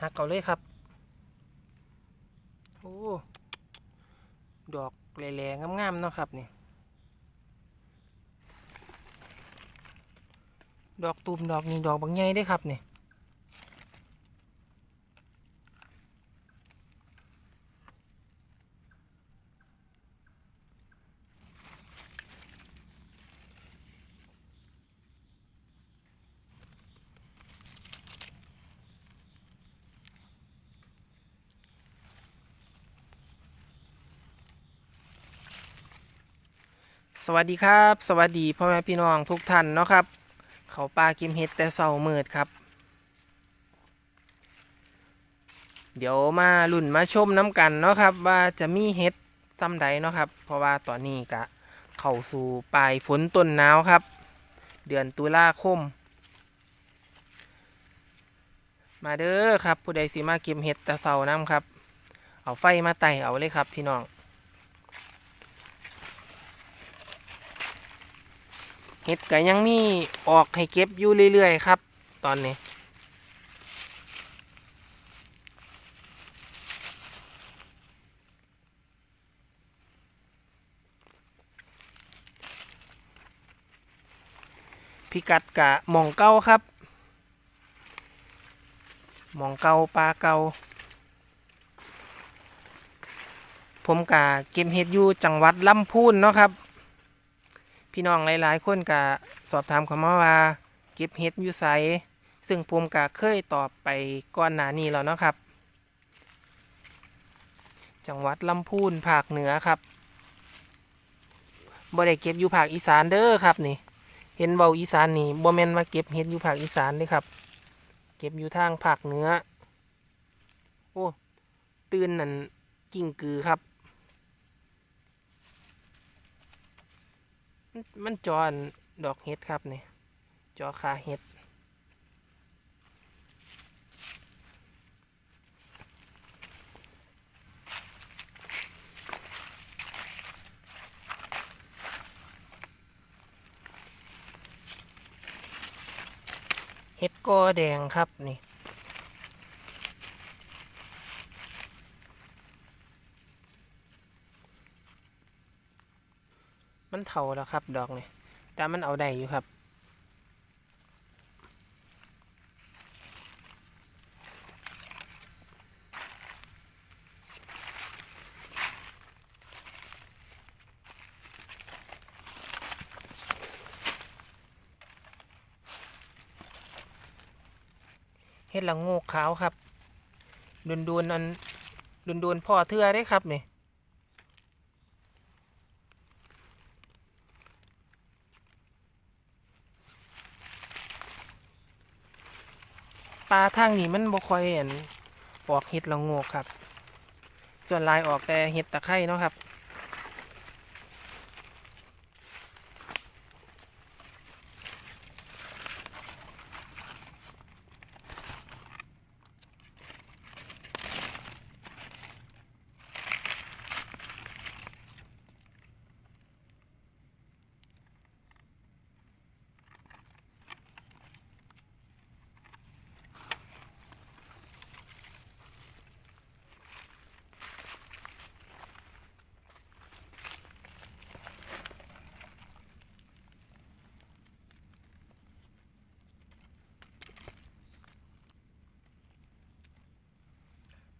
หักเอาเลยครับโอ้ดอกแหล่ๆงามๆเนาะครับนี่ดอกตูมดอกนี่ดอกบางใหญ่ได้ครับนี่ สวัสดีครับ สวัสดีพ่อแม่พี่น้องทุกท่านเนาะครับ เขาปลากิมเห็ดแต่เสามืดครับ เดี๋ยวมาลุ่นมาชมน้ำกันเนาะครับ ว่าจะมีเห็ดซ้ำใดเนาะครับ เพราะว่าตอนนี้กะเข้าสู่ปลายฝนต้นหนาวครับ เดือนตุลาคม มาเด้อครับ ผู้ใดสิมาก็บเห็ดแต่เสาน้ำครับ เอาไฟมาไต่เอาเลยครับพี่น้อง เห็ดก็ยังมีออกให้เก็บอยู่เรื่อยๆครับ ตอนนี้ พิกัดกะหมองเก้าครับหมองเก้าปลาเก้าผมกะเก็บเห็ดอยู่จังหวัดลำพูนเนาะครับ พี่น้องหลาย ๆ คนก็สอบถามเข้ามาว่าเก็บเห็ดอยู่ไสซึ่งผมก็เคยตอบไปก่อนหน้านี้แล้วเนาะครับ จังหวัดลำพูนภาคเหนือครับบ่ได้เก็บอยู่ภาคอีสานเด้อครับนี่ เห็นเบาอีสานนี่บ่แม่นมาเก็บเห็ดอยู่ภาคอีสานเด้อครับ เก็บอยู่ทางภาคเหนือ โอ้ตื่นนั่นกิ่งกือครับ มันจอนดอกเห็ดครับนี่จอคาเห็ดเห็ดกอแดงครับนี่ เถาแล้วครับ ดอกนี่แต่มันเอาได้อยู่ครับ เฮ็ดละโงกขาวครับดุนดนๆอันดุนดนๆพ่อเทือได้ครับนี่ ปลาทางนี้มันบ่ค่อยเห็นออกเห็ดละโงกครับ ส่วนลายออกแต่เห็ดตะไคร่เนาะครับ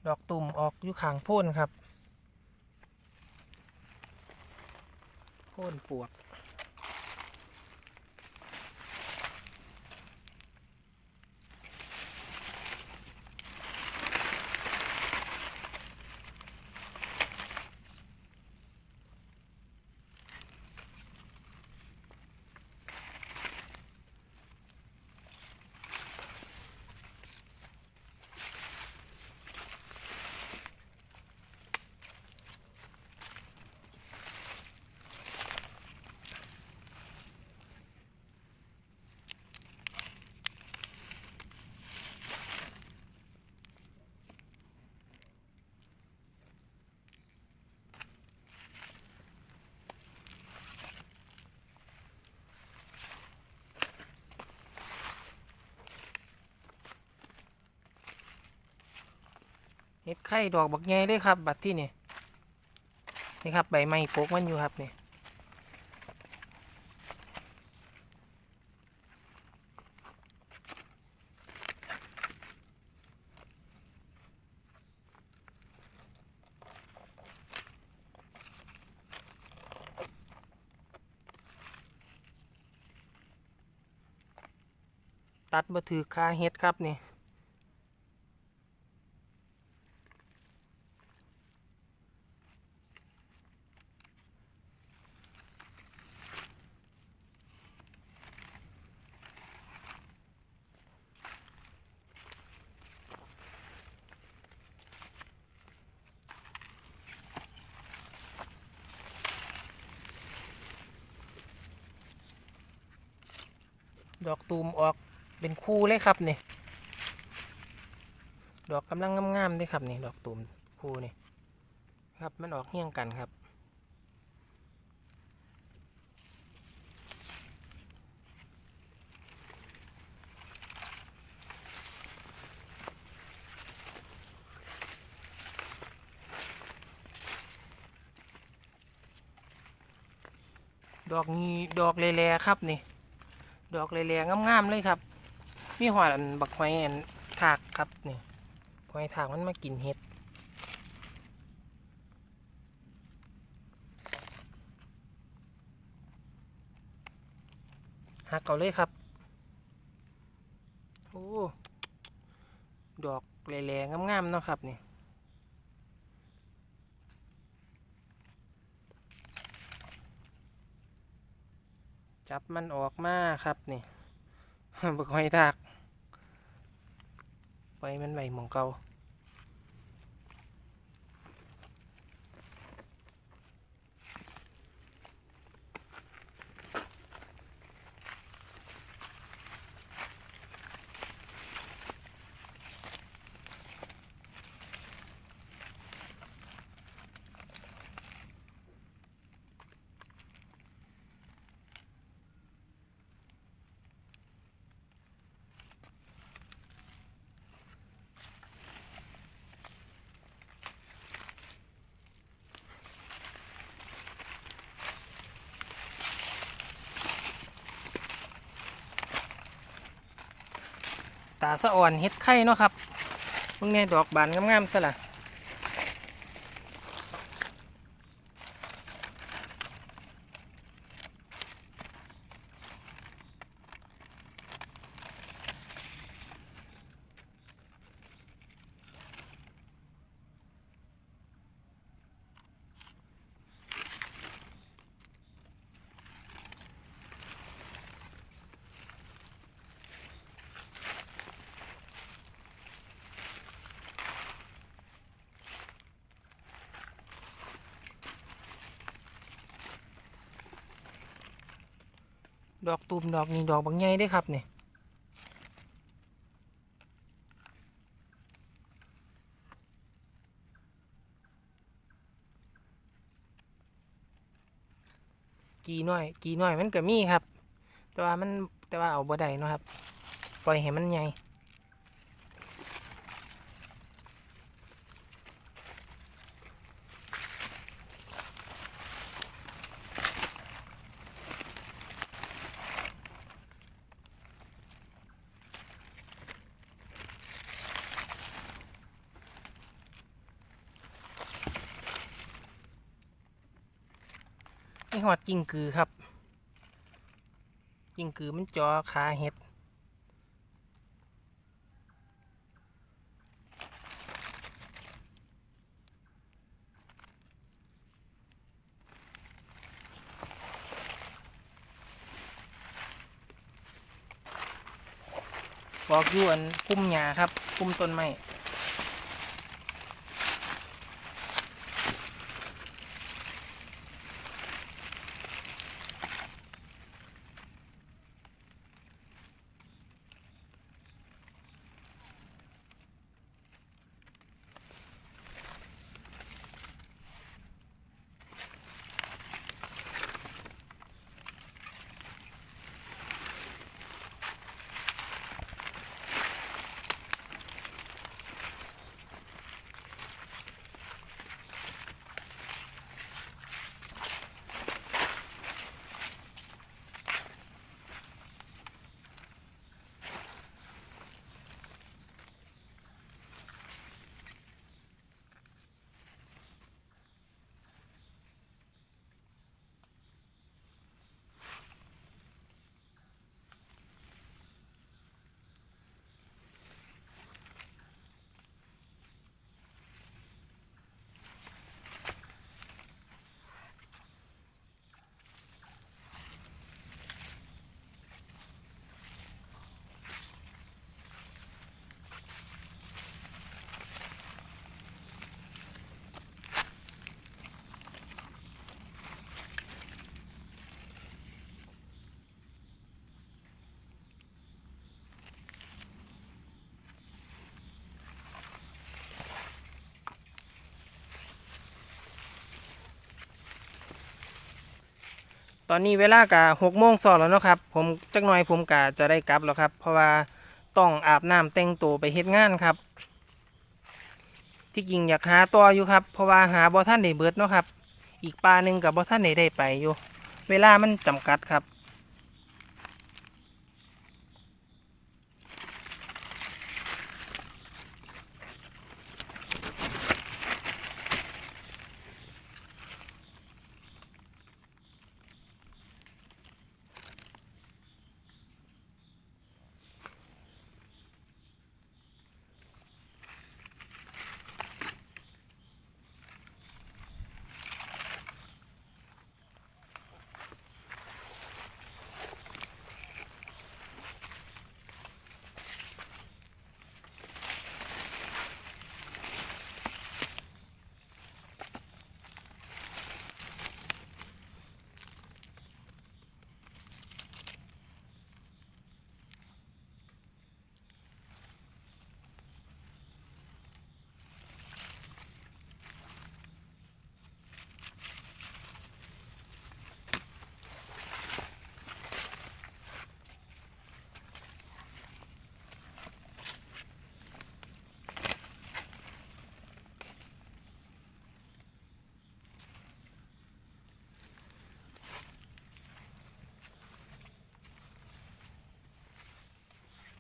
ดอกตุ่มออกอยู่ข้างโพ่นครับ โพ่นปวก เห็ดไข่ดอกบักใหญ่เลยครับ บัดที่นี่นี่ครับใบไม้ปกมันอยู่ครับนี่ตัดมาถือคาเห็ดครับนี่ ดอกตูมออกเป็นคู่เลยครับนี่ ดอกกำลังงามๆเลยครับนี่ ดอกตูมคู่นี่ ครับมันออกเฮี้ยงกันครับดอกนี้ดอกแล่ๆครับนี่ ดอกแล่ๆงามๆเลยครับ มีหอดอันบักไม้อันถากครับนี่หอยถากมันมากินเห็ดหักเอาเลยครับโอ้ดอกแหล่ๆงามๆเนาะครับนี่ จับมันออกมาครับนี่บักหอยทาก ไปมันไหวหมองเก่า ตาสะอ่อนเฮ็ดไข่เนาะครับมึงเนี่ยดอกบานงามๆซะละ ดอกตูมดอกนี่ดอกบางใหญ่ได้ครับนี่กีน้อย กีน้อยมันก็มีครับ แต่ว่ามันแต่ว่าเอาบ่ได้นะครับ ปล่อยให้มันใหญ่ หอดกิ่งกือครับ กิ่งกือมันจอขาเห็ดบอกอยู่อันพุ่มหญ้าครับพุ่มต้นไม้ ตอนนี้เวลากะหกโมงสอแล้วเนาะครับผมจักหน่อยผมกะจะได้กลับแล้วครับ เพราะว่าต้องอาบน้ำแต่งตัวไปเฮ็ดงานครับ ที่จริงอยากหาตัวอยู่ครับ เพราะว่าหาบอท่านได้เบิดเนาะครับ อีกปลาหนึ่งกับบอท่านได้ได้ไปอยู่ เวลามันจำกัดครับ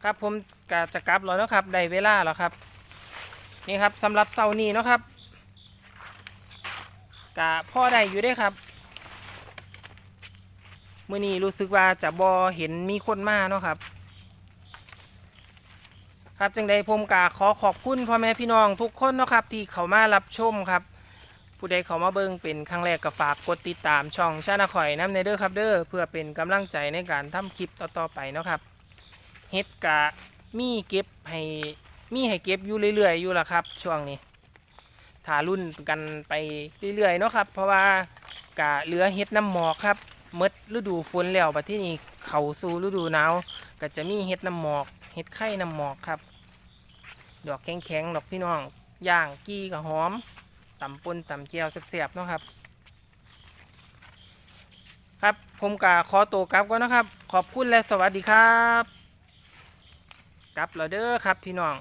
ครับผมกะจะกลับแล้วเนาะครับได้เวลาแล้วครับ นี่ครับสำหรับเสาร์นี้เนาะครับกะพ่อได้อยู่ได้ครับมื่อนี้รู้สึกว่าจะบอเห็นมีคนมาเนาะครับ ครับจังใดผมกะขอขอบคุณพ่อแม่พี่น้องทุกคนเนาะครับ ที่เขามารับชมครับ ผู้ใดเขามาเบิ่งเป็นครั้งแรกก็ฝากกดติดตามช่องชาแนลข่อยน้ำในเด้อครับเด้อเพื่อเป็นกำลังใจในการทำคลิปต่อๆไปเนาะครับ เฮ็ดกะมีเก็บให้มีให้เก็บอยู่เรื่อยๆอยู่ละครับ ช่วงนี้ถารุ่นกันไปเรื่อยๆเนาะครับ เพราะว่ากะเหลือเฮ็ดน้ำหมอกครับหมดฤดูฝนแล้วบัดที่นี้เขาสู่ฤดูหนาวก็จะมีเฮ็ดน้ำหมอกเฮ็ดไข่น้ำหมอกครับ ดอกแข็งๆดอกพี่น้องย่างกี้กับหอมตำปนตำเจียวแซ่บๆเนาะครับ ครับผมกะขอตัวกลับก่อนนะครับ ขอบคุณและสวัสดีครับ กลับแล้วเด้อครับพี่น้อง